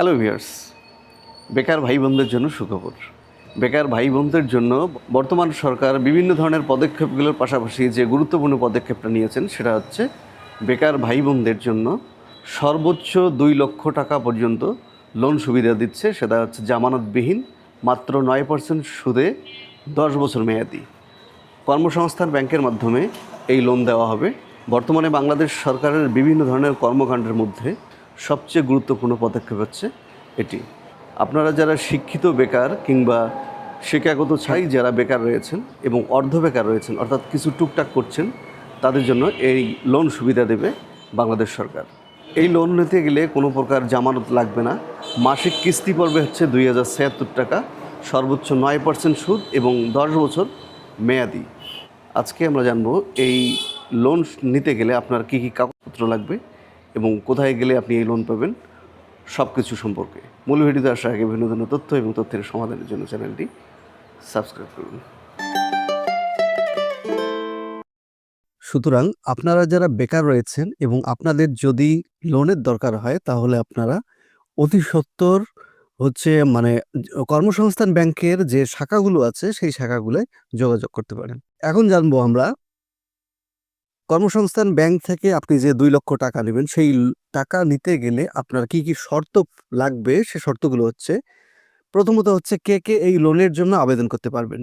Hello viewers বেকার ভাই বোনদের জন্য সুখবর। বেকার ভাই বোনদের জন্য বর্তমান সরকার বিভিন্ন ধরনের পদক্ষেপগুলোর পাশাপাশি যে গুরুত্বপূর্ণ পদক্ষেপটা নিয়েছেন, সেটা হচ্ছে বেকার ভাই বোনদের জন্য সর্বোচ্চ দুই লক্ষ টাকা পর্যন্ত লোন সুবিধা দিচ্ছে। সেটা হচ্ছে জামানতবিহীন, মাত্র নয় পার্সেন্ট সুদে দশ বছর মেয়াদি। কর্মসংস্থান ব্যাংকের মাধ্যমে এই লোন দেওয়া হবে। বর্তমানে বাংলাদেশ সরকারের বিভিন্ন ধরনের কর্মকাণ্ডের মধ্যে সবচেয়ে গুরুত্বপূর্ণ পদক্ষেপ হচ্ছে এটি। আপনারা যারা শিক্ষিত বেকার কিংবা শিক্ষাগত ছাই যারা বেকার রয়েছেন এবং অর্ধ বেকার রয়েছেন, অর্থাৎ কিছু টুকটাক করছেন, তাদের জন্য এই লোন সুবিধা দেবে বাংলাদেশ সরকার। এই লোন নিতে গেলে কোনো প্রকার জামানত লাগবে না। মাসিক কিস্তি পড়বে হচ্ছে দুই হাজার ছিয়াত্তর টাকা, সর্বোচ্চ নয় পার্সেন্ট সুদ এবং দশ বছর মেয়াদি। আজকে আমরা জানব এই লোন নিতে গেলে আপনার কী কী কাগজপত্র লাগবে এবং কোথায় গেলে আপনি এই লোন পাবেন সব কিছু সম্পর্কে। মূল ভিডিওতে আসার আগে বিভিন্ন ধরনের তথ্য এবং তথ্যের সমাধানের জন্য চ্যানেলটি সাবস্ক্রাইব করুন। সুতরাং আপনারা যারা বেকার রয়েছেন এবং আপনাদের যদি লোনের দরকার হয়, তাহলে আপনারা অতি সত্বর হচ্ছে মানে কর্মসংস্থান ব্যাংকের যে শাখাগুলো আছে, সেই শাখাগুলোয় যোগাযোগ করতে পারেন। এখন জানব আমরা কর্মসংস্থান ব্যাংক থেকে আপনি যে দুই লক্ষ টাকা নেবেন, সেই টাকা নিতে গেলে আপনার কি কি শর্ত লাগবে? সে শর্তগুলো হচ্ছে, প্রথমত হচ্ছে কে কে এই লোনের জন্য আবেদন করতে পারবেন।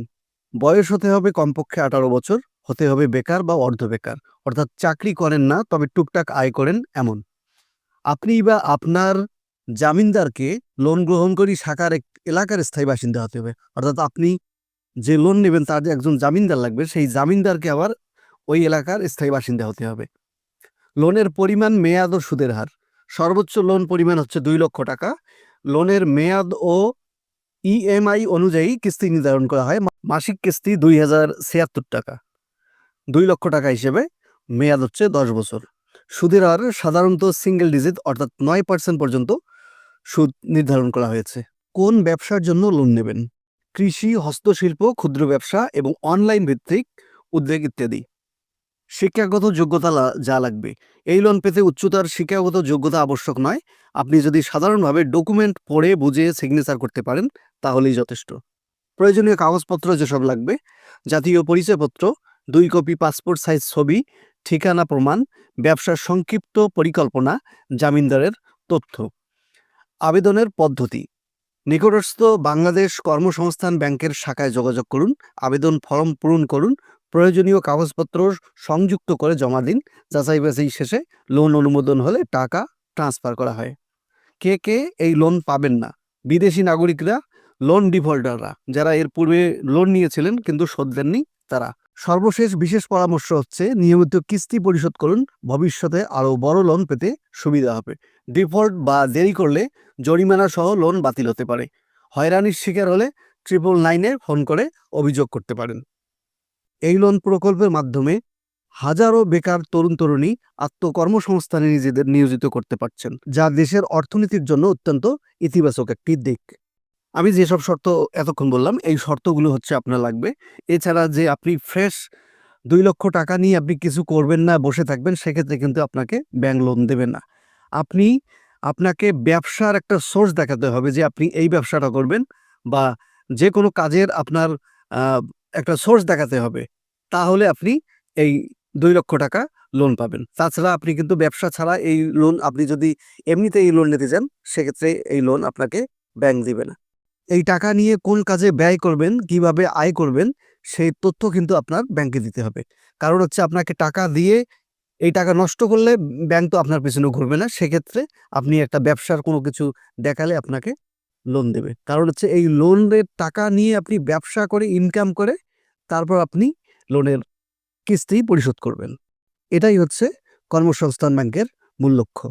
বয়স হতে হবে কমপক্ষে আঠারো বছর, হতে হবে বেকার বা অর্ধ বেকার। অর্থাৎ চাকরি করেন না, তবে টুকটাক আয় করেন এমন। আপনি বা আপনার জামিনদারকে লোন গ্রহণকারী শাখার এক এলাকার স্থায়ী বাসিন্দা হতে হবে। অর্থাৎ আপনি যে লোন নেবেন, তার যে একজন জামিনদার লাগবে, সেই জামিনদারকে আবার ওই এলাকার স্থায়ী বাসিন্দা হতে হবে। লোনের পরিমাণ, মেয়াদ ও সুদের হার। সর্বোচ্চ লোন পরিমাণ হচ্ছে দুই লক্ষ টাকা। লোনের মেয়াদ ও ইএমআই অনুযায়ী কিস্তি নির্ধারণ করা হয়। মাসিক কিস্তি দুই হাজার ছিয়াত্তর টাকা। দুই লক্ষ টাকা হিসেবে মেয়াদ হচ্ছে দশ বছর। সুদের হার সাধারণত সিঙ্গেল ডিজিট অর্থাৎ নয় পার্সেন্ট পর্যন্ত সুদ নির্ধারণ করা হয়েছে। কোন ব্যবসার জন্য লোন নেবেন? কৃষি, হস্তশিল্প, ক্ষুদ্র ব্যবসা এবং অনলাইন ভিত্তিক উদ্যোগ ইত্যাদি। শিক্ষাগত যোগ্যতা যা লাগবে। এই লোন পেতে উচ্চতার শিক্ষাগত যোগ্যতা আবশ্যক নয়। আপনি যদি সাধারণভাবে ডকুমেন্ট পড়ে বুঝে সিগনেচার করতে পারেন, তাহলেই যথেষ্ট। প্রয়োজনীয় কাগজপত্র যেসব লাগবে, জাতীয় পরিচয়পত্র, দুই কপি পাসপোর্ট সাইজ ছবি, ঠিকানা প্রমাণ, ব্যবসার সংক্ষিপ্ত পরিকল্পনা, জামিনদারের তথ্য। আবেদনের পদ্ধতি। নিকটস্থ বাংলাদেশ কর্মসংস্থান ব্যাংকের শাখায় যোগাযোগ করুন, আবেদন ফর্ম পূরণ করুন প্রয়োজনীয় কাগজপত্র সংযুক্ত করে জমা দিন। যাচাই বাছাই শেষে লোন অনুমোদন হলে টাকা ট্রান্সফার করা হয়। কে কে এই লোন পাবেন না? বিদেশি নাগরিকরা লোন ডিফল্টাররা যারা এর পূর্বে লোন নিয়েছিলেন কিন্তু শোধ দেননি তারা। সর্বশেষ বিশেষ পরামর্শ হচ্ছে, নিয়মিত কিস্তি পরিশোধ করুন, ভবিষ্যতে আরও বড় লোন পেতে সুবিধা হবে। ডিফল্ট বা দেরি করলে জরিমানা সহ লোন বাতিল হতে পারে। হয়রানির শিকার হলে ট্রিপল নাইনে ফোন করে অভিযোগ করতে পারেন। এই লোন প্রকল্পের মাধ্যমে হাজারো বেকার তরুণ তরুণী আত্মকর্মসংস্থানে নিজেদের নিয়োজিত করতে পারছেন, যা দেশের অর্থনীতির জন্য অত্যন্ত ইতিবাচক একটি দিক। আমি যেসব শর্ত এতক্ষণ বললাম, এই শর্তগুলো হচ্ছে আপনার লাগবে। এছাড়া যে আপনি ফ্রেশ দুই লক্ষ টাকা নিয়ে আপনি কিছু করবেন না, বসে থাকবেন, সেক্ষেত্রে কিন্তু আপনাকে ব্যাংক লোন দেবে না। আপনি, আপনাকে ব্যবসার একটা সোর্স দেখাতে হবে যে আপনি এই ব্যবসাটা করবেন বা যে কোনো কাজের আপনার একটা সোর্স দেখাতে হবে, তাহলে আপনি এই দুই লক্ষ টাকা লোন পাবেন। তাছাড়া আপনি কিন্তু ব্যবসা ছাড়া এই লোন আপনি যদি এমনিতে এই লোন নিতে চান, সেক্ষেত্রে এই লোন আপনাকে ব্যাংক দিবে না। এই টাকা নিয়ে কোন কাজে ব্যয় করবেন, কীভাবে আয় করবেন, সেই তথ্য কিন্তু আপনার ব্যাংকে দিতে হবে। কারণ হচ্ছে আপনাকে টাকা দিয়ে এই টাকা নষ্ট করলে ব্যাংক তো আপনার পেছনে ঘুরবে না, সেক্ষেত্রে আপনি একটা ব্যবসার কোনো কিছু দেখালে আপনাকে লোন দেবে। কারণ হচ্ছে এই লোনের টাকা নিয়ে আপনি ব্যবসা করে ইনকাম করে তারপর আপনি লোনের কিস্তি পরিশোধ করবেন। এটাই হচ্ছে কর্মসংস্থান ব্যাংকের মূল লক্ষ্য।